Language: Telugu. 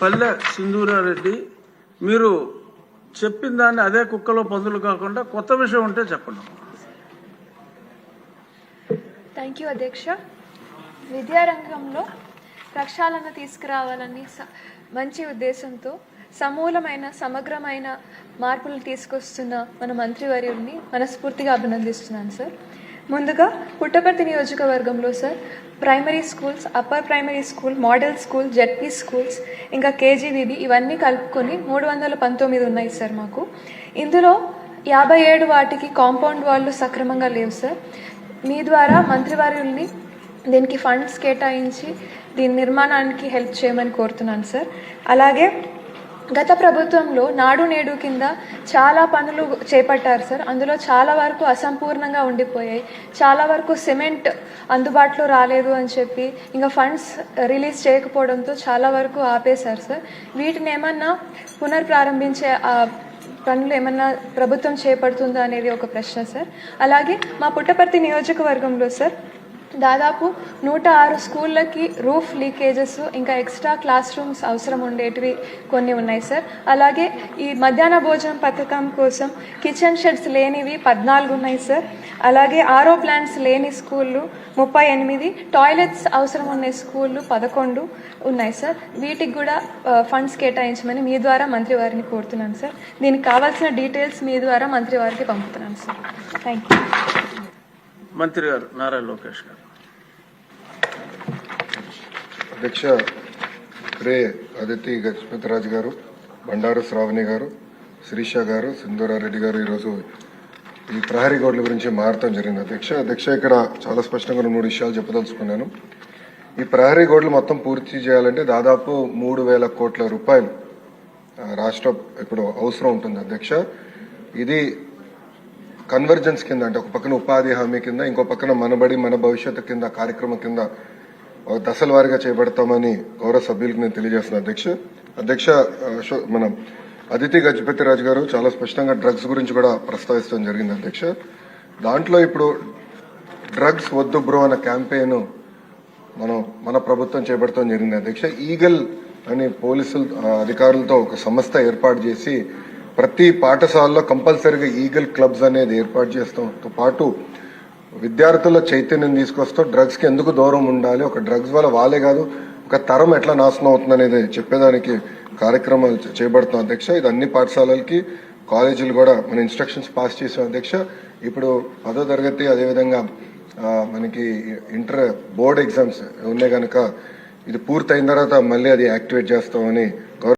పల్లె సింధూరారెడ్డి మీరు చెప్పిన దాన్ని అదే కుక్కలో పందులు కాకుండా కొత్త విషయం ఉంటే చెప్పండి. థ్యాంక్ యూ అధ్యక్ష. విద్యారంగంలో ప్రక్షాళన తీసుకురావాలని మంచి ఉద్దేశంతో సమూలమైన సమగ్రమైన మార్పులు తీసుకొస్తున్న మన మంత్రివర్యుడిని మనస్ఫూర్తిగా అభినందిస్తున్నాను సార్. ముందుగా పుట్టపర్తి నియోజకవర్గంలో sir primary schools upper primary school model school ZP schools ఇంకా కేజీబీబీ ఇవన్నీ కలుపుకొని మూడు వందల పంతొమ్మిది ఉన్నాయి సార్ మాకు. ఇందులో యాభై ఏడు వాటికి కాంపౌండ్ వాళ్ళు సక్రమంగా లేవు సార్ మీ ద్వారా మంత్రివర్యుల్ని దీనికి ఫండ్స్ కేటాయించి దీని నిర్మాణానికి హెల్ప్ చేయమని కోరుతున్నాను సార్ అలాగే గత ప్రభుత్వంలో నాడు నేడు కింద చాలా పనులు చేపట్టారు సార్. అందులో చాలా వరకు అసంపూర్ణంగా ఉండిపోయాయి. చాలా వరకు సిమెంట్ అందుబాటులో రాలేదు అని చెప్పి ఇంకా ఫండ్స్ రిలీజ్ చేయకపోవడంతో చాలా వరకు ఆపేశారు సార్. వీటిని ఏమన్నా పునర్ప్రారంభించే పనులు ఏమన్నా ప్రభుత్వం చేపడుతుందా అనేది ఒక ప్రశ్న సార్. అలాగే మా పుట్టపర్తి నియోజకవర్గంలో సార్ దాదాపు నూట ఆరు స్కూళ్ళకి రూఫ్ లీకేజెస్ ఇంకా ఎక్స్ట్రా క్లాస్ రూమ్స్ అవసరం ఉండేటివి కొన్ని ఉన్నాయి సార్. అలాగే ఈ మధ్యాహ్న భోజనం పథకం కోసం కిచెన్ షెడ్స్ లేనివి పద్నాలుగు ఉన్నాయి సార్. అలాగే ఆరో ప్లాంట్స్ లేని స్కూళ్ళు ముప్పై ఎనిమిది టాయిలెట్స్ అవసరం ఉన్న స్కూళ్ళు పదకొండు ఉన్నాయి సార్. వీటికి కూడా ఫండ్స్ కేటాయించమని మీ ద్వారా మంత్రి వారిని కోరుతున్నాను సార్. దీనికి కావాల్సిన డీటెయిల్స్ మీ ద్వారా మంత్రి వారికి పంపుతున్నాను సార్. థ్యాంక్ యూ మంత్రి గారు నారా లోకేష్ గారు. అధ్యక్ష రే అదితి గజపతిరాజు గారు బండారు శ్రావణి గారు శిరీష గారు సింధూరారెడ్డి గారు ఈరోజు ఈ ప్రహరీ గోడ్ల గురించి మారటం జరిగింది. అధ్యక్ష అధ్యక్ష ఇక్కడ చాలా స్పష్టంగా మూడు విషయాలు చెప్పదలుచుకున్నాను. ఈ ప్రహరీ గోడ్లు మొత్తం పూర్తి చేయాలంటే దాదాపు మూడు వేల కోట్ల రూపాయలు రాష్ట్ర ఇప్పుడు అవసరం ఉంటుంది. అధ్యక్ష ఇది కన్వర్జెన్స్ కింద అంటే ఒక పక్కన ఉపాధి హామీ కింద ఇంకో పక్కన మనబడి మన భవిష్యత్తు కింద కార్యక్రమం కింద దశల వారీగా చేపడతామని గౌరవ సభ్యులకు నేను తెలియజేస్తున్నాను అధ్యక్ష అధ్యక్ష మనం మన అదితి గజపతి రాజు గారు చాలా స్పష్టంగా డ్రగ్స్ గురించి కూడా ప్రస్తావించడం జరిగింది అధ్యక్ష. దాంట్లో ఇప్పుడు డ్రగ్స్ వద్దు బ్రో అన్న క్యాంపెయిన్ మనం మన ప్రభుత్వం చేపడతాం జరిగింది అధ్యక్ష. ఈగల్ అని పోలీసులు అధికారులతో ఒక సంస్థ ఏర్పాటు చేసి ప్రతి పాఠశాలలో కంపల్సరీగా ఈగల్ క్లబ్స్ అనేది ఏర్పాటు చేస్తాంతో పాటు విద్యార్థుల చైతన్యం తీసుకొస్తూ డ్రగ్స్కి ఎందుకు దూరం ఉండాలి? ఒక డ్రగ్స్ వల్ల వాళ్ళే కాదు ఒక తరం ఎట్లా నాశనం అవుతుంది అనేది చెప్పేదానికి కార్యక్రమాలు చేపడుతున్నాం అధ్యక్ష. ఇది అన్ని పాఠశాలలకి కాలేజీలు కూడా మన ఇన్స్ట్రక్షన్స్ పాస్ చేసాం అధ్యక్ష. ఇప్పుడు పదో తరగతి అదేవిధంగా మనకి ఇంటర్ బోర్డ్ ఎగ్జామ్స్ ఉన్నాయి కనుక ఇది పూర్తయిన తర్వాత మళ్ళీ అది యాక్టివేట్ చేస్తామని